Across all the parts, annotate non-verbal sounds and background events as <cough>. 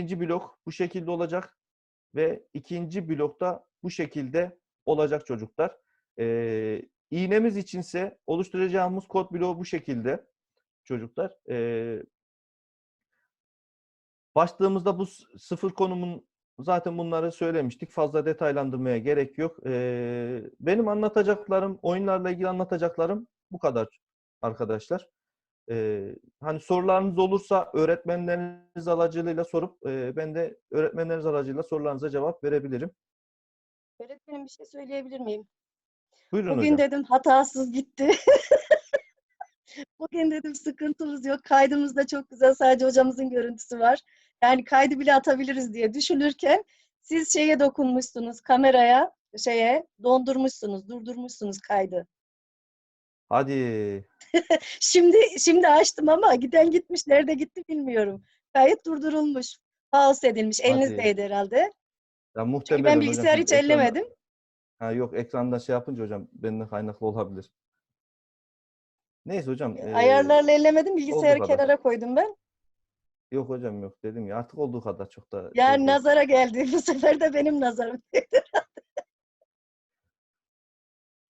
birinci blok bu şekilde olacak ve ikinci blokta bu şekilde olacak çocuklar. Ee, iğnemiz içinse oluşturacağımız kod bloğu bu şekilde çocuklar. Ee, başladığımızda bu sıfır konumun zaten bunları söylemiştik. Fazla detaylandırmaya gerek yok. Ee, benim anlatacaklarım, oyunlarla ilgili anlatacaklarım bu kadar arkadaşlar. Ee, hani sorularınız olursa öğretmenleriniz aracılığıyla sorup e, ben de öğretmenleriniz aracılığıyla sorularınıza cevap verebilirim. Öğretmenim bir şey söyleyebilir miyim? Buyurun Bugün hocam. dedim hatasız gitti. <laughs> Bugün dedim sıkıntımız yok. Kaydımız da çok güzel. Sadece hocamızın görüntüsü var. Yani kaydı bile atabiliriz diye düşünürken siz şeye dokunmuşsunuz kameraya şeye dondurmuşsunuz, durdurmuşsunuz kaydı. Hadi. <laughs> Şimdi şimdi açtım ama giden gitmiş. Nerede gitti bilmiyorum. Kayıt durdurulmuş. Pause edilmiş. Elinizdeydi herhalde. Ya Çünkü muhtemelen ben hocam bilgisayarı şimdi hiç ekranda- ellemedim. Ha, yok ekranda şey yapınca hocam benden kaynaklı olabilir. Neyse hocam. eee, Ayarlarla ellemedim. Bilgisayarı kadar. kenara koydum ben. yok hocam yok dedim ya artık olduğu kadar çok da. şey Yani değil. nazara geldi. <laughs> Bu sefer de benim nazarım.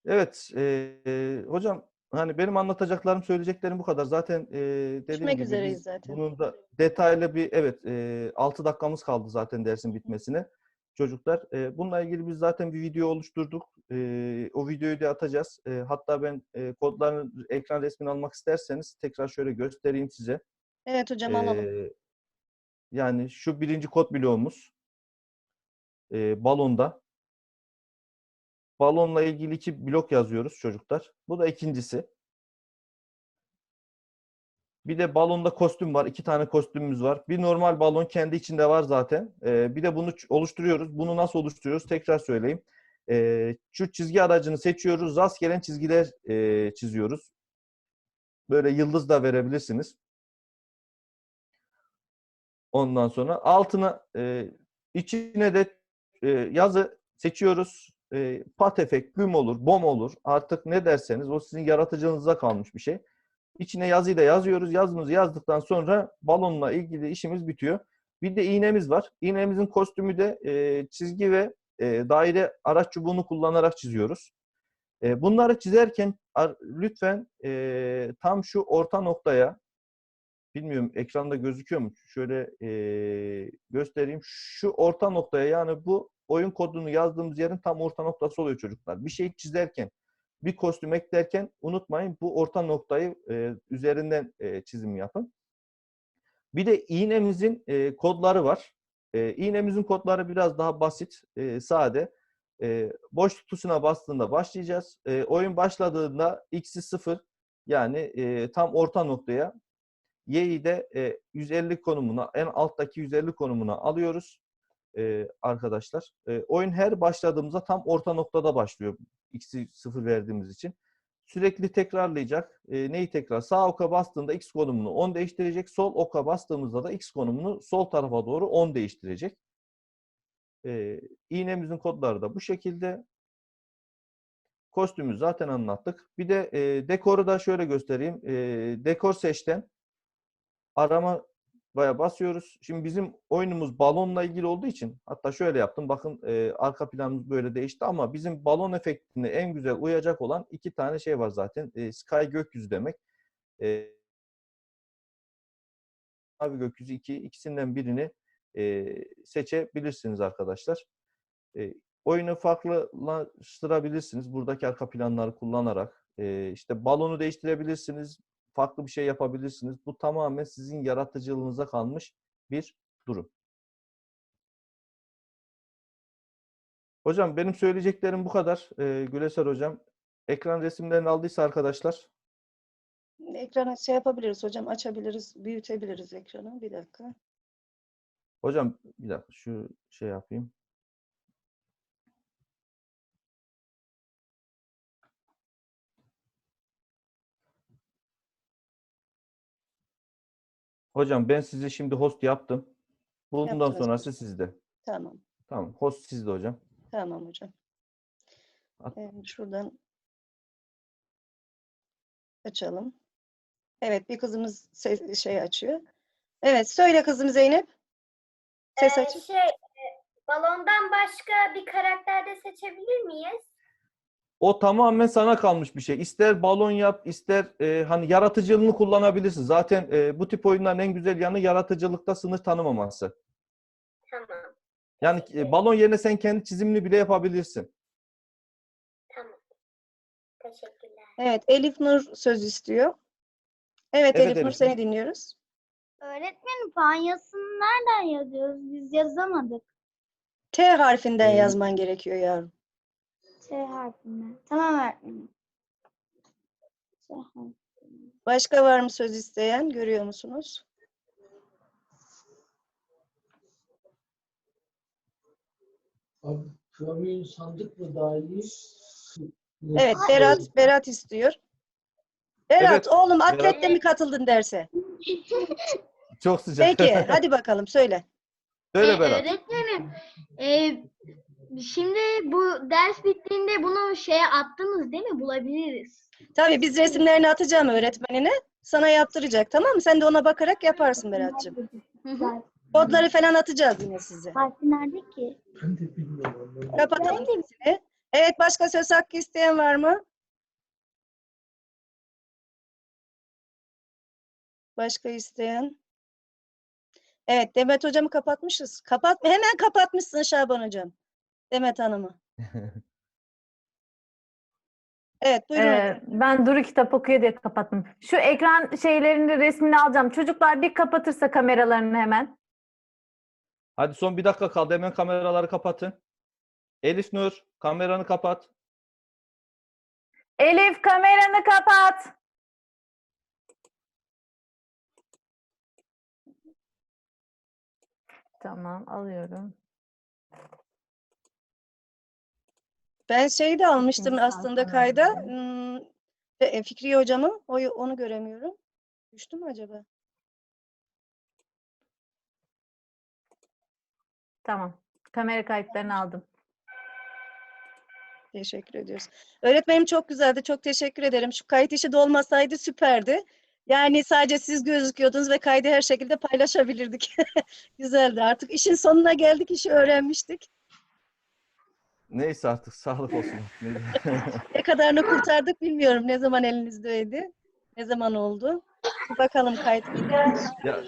Evet eee, hocam hani benim anlatacaklarım söyleyeceklerim bu kadar. Zaten eee dediğim Bitmek gibi üzereyiz biz zaten. bunun da detaylı bir evet eee 6 dakikamız kaldı zaten dersin bitmesine. Çocuklar eee, bununla ilgili biz zaten bir video oluşturduk. Eee, o videoyu da atacağız. Eee, hatta ben eee, kodların ekran resmini almak isterseniz tekrar şöyle göstereyim size. Evet hocam alalım. Ee, yani şu birinci kod bloğumuz ee, balonda. Balonla ilgili iki blok yazıyoruz çocuklar. Bu da ikincisi. Bir de balonda kostüm var. İki tane kostümümüz var. Bir normal balon kendi içinde var zaten. Ee, bir de bunu oluşturuyoruz. Bunu nasıl oluşturuyoruz? Tekrar söyleyeyim. Ee, şu çizgi aracını seçiyoruz. Rastgele çizgiler ee, çiziyoruz. Böyle yıldız da verebilirsiniz. Ondan sonra altına e, içine de e, yazı seçiyoruz. E, pat efekt, güm olur, bom olur. Artık ne derseniz o sizin yaratıcınıza kalmış bir şey. İçine yazıyı da yazıyoruz. Yazımızı yazdıktan sonra balonla ilgili işimiz bitiyor. Bir de iğnemiz var. İğnemizin kostümü de e, çizgi ve e, daire araç çubuğunu kullanarak çiziyoruz. E, bunları çizerken ar- lütfen e, tam şu orta noktaya bilmiyorum ekranda gözüküyor mu? Şöyle eee, göstereyim. Şu orta noktaya yani bu oyun kodunu yazdığımız yerin tam orta noktası oluyor çocuklar. Bir şey çizerken, bir kostüm eklerken unutmayın bu orta noktayı eee, üzerinden eee, çizim yapın. Bir de iğnemizin eee, kodları var. Eee iğnemizin kodları biraz daha basit, eee, sade. Eee boş tuşuna bastığında başlayacağız. Eee, oyun başladığında x'i 0 yani eee, tam orta noktaya Y'yi de e, 150 konumuna, en alttaki 150 konumuna alıyoruz e, arkadaşlar. E, oyun her başladığımızda tam orta noktada başlıyor. X'i 0 verdiğimiz için. Sürekli tekrarlayacak. E, neyi tekrar? Sağ oka bastığında X konumunu 10 değiştirecek. Sol oka bastığımızda da X konumunu sol tarafa doğru 10 değiştirecek. E, iğnemizin kodları da bu şekilde. Kostümü zaten anlattık. Bir de e, dekoru da şöyle göstereyim. E, dekor seçten arama baya basıyoruz. Şimdi bizim oyunumuz balonla ilgili olduğu için hatta şöyle yaptım. Bakın e, arka planımız böyle değişti ama bizim balon efektine en güzel uyacak olan iki tane şey var zaten. E, sky gökyüzü demek. E, mavi gökyüzü iki. ikisinden birini e, seçebilirsiniz arkadaşlar. E, oyunu farklılaştırabilirsiniz. Buradaki arka planları kullanarak. E, işte balonu değiştirebilirsiniz farklı bir şey yapabilirsiniz. Bu tamamen sizin yaratıcılığınıza kalmış bir durum. Hocam benim söyleyeceklerim bu kadar. Ee, Güleser hocam. Ekran resimlerini aldıysa arkadaşlar. Ekrana şey yapabiliriz hocam. Açabiliriz, büyütebiliriz ekranı. Bir dakika. Hocam bir dakika şu şey yapayım. Hocam ben sizi şimdi host yaptım. Bundan Yaptınız sonrası hocam. sizde. Tamam. Tamam. Host sizde hocam. Tamam hocam. At. Ee, şuradan açalım. Evet bir kızımız se- şey açıyor. Evet söyle kızım Zeynep. Ses Ee, açık. şey, e, balondan başka bir karakter de seçebilir miyiz? O tamamen sana kalmış bir şey. İster balon yap, ister e, hani yaratıcılığını kullanabilirsin. Zaten e, bu tip oyunların en güzel yanı yaratıcılıkta sınır tanımaması. Tamam, Yani e, balon yerine sen kendi çizimini bile yapabilirsin. tamam. Teşekkürler. Evet, Elif Nur söz istiyor. Evet, Evet, Elif Nur Elif seni Nur. dinliyoruz. Öğretmenim fanyasını nereden yazıyoruz? Biz yazamadık. T harfinden Ee, yazman gerekiyor yavrum. T harfinden. Tamam öğretmenim. T harfi. Başka var mı söz isteyen? Görüyor musunuz? Abi kömür sandık mı dahil? Evet, Berat, Berat istiyor. Berat, Evet, oğlum atletle mi katıldın derse? Çok sıcak. Peki, <laughs> hadi bakalım söyle. Söyle Ee, Berat. Öğretmenim, e, şimdi bu ders bittiğinde bunu şeye attınız değil mi? Bulabiliriz. Tabii biz resimlerini atacağım öğretmenine. Sana yaptıracak, tamam mı? Sen de ona bakarak yaparsın Berat'cığım. Hı hı. Kodları falan atacağız yine size. Harfi nerede ki? Ben de bilmiyorum. Kapatalım sesini. Evet, başka söz hakkı isteyen var mı? Başka isteyen? Evet, Demet hocamı kapatmışız. Kapat, hemen kapatmışsın Şaban hocam. Demet Hanım'ı. <laughs> Evet, buyurun. Ee, ben Duru kitap okuyor diye kapattım. Şu ekran şeylerini resmini alacağım. Çocuklar bir kapatırsa kameralarını hemen. Hadi son bir dakika kaldı. Hemen kameraları kapatın. Elif Nur, kameranı kapat. Elif kameranı kapat. Tamam alıyorum. Ben şeyi de almıştım İnsan aslında kayda. Hmm, e, Fikriye hocamı. O, onu göremiyorum. Düştü mü acaba? Tamam. Kamera kayıtlarını aldım. Teşekkür ediyoruz. Öğretmenim çok güzeldi. Çok teşekkür ederim. Şu kayıt işi de olmasaydı süperdi. Yani sadece siz gözüküyordunuz ve kaydı her şekilde paylaşabilirdik. <laughs> Güzeldi. Artık işin sonuna geldik. işi öğrenmiştik. Neyse artık sağlık olsun. <laughs> <laughs> Ne kadarını kurtardık bilmiyorum. Ne zaman elinizdeydi? Ne zaman oldu? Bir bakalım kayıt. ya,